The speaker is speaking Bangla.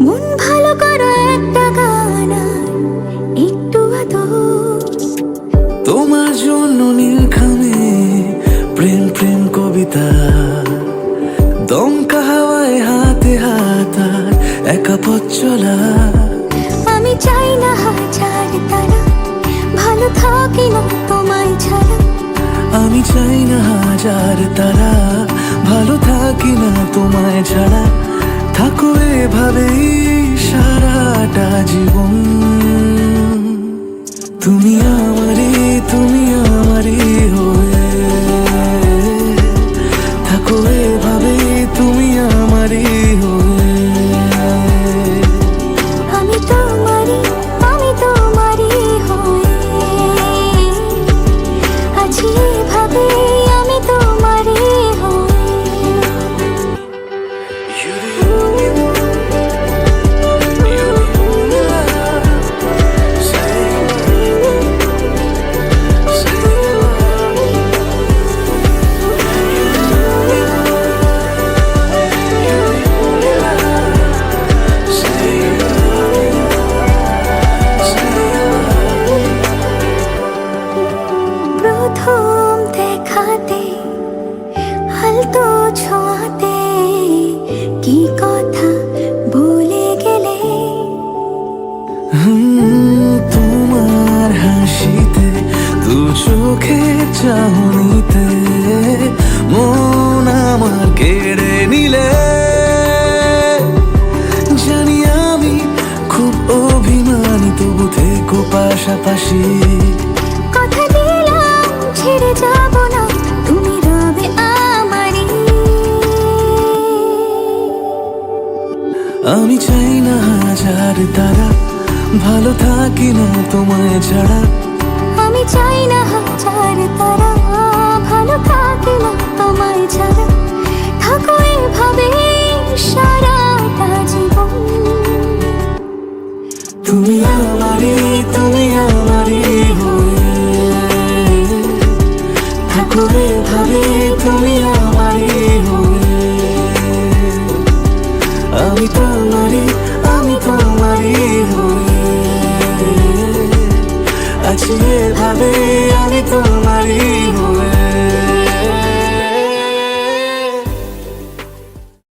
মন ভালো একটু তোমার জন্য প্রেম প্রেম কবিতা। দমকা হাওয়ায় হাতে চলা। আমি চাই না হাজার তারা ভালো ছাড়া। আমি চাই না হাজার তারা। ভালো থাকি না তোমায় ছাড়া। থাকো এভাবেই সারাটা জীবন। তুমি ছোঁয়াতে কি কথা বলে গেলে? তোমার হাসিতে, দু চোখে চাহনিতে, মন আমার কেড়ে নিলে। জানি আমি খুব অভিমানী, তবু থেকো পাশাপাশি। আমি চাই না হাজার তারা, ভালো থাকি না তোমায় ছাড়া। আমি চাই না হাজার তারা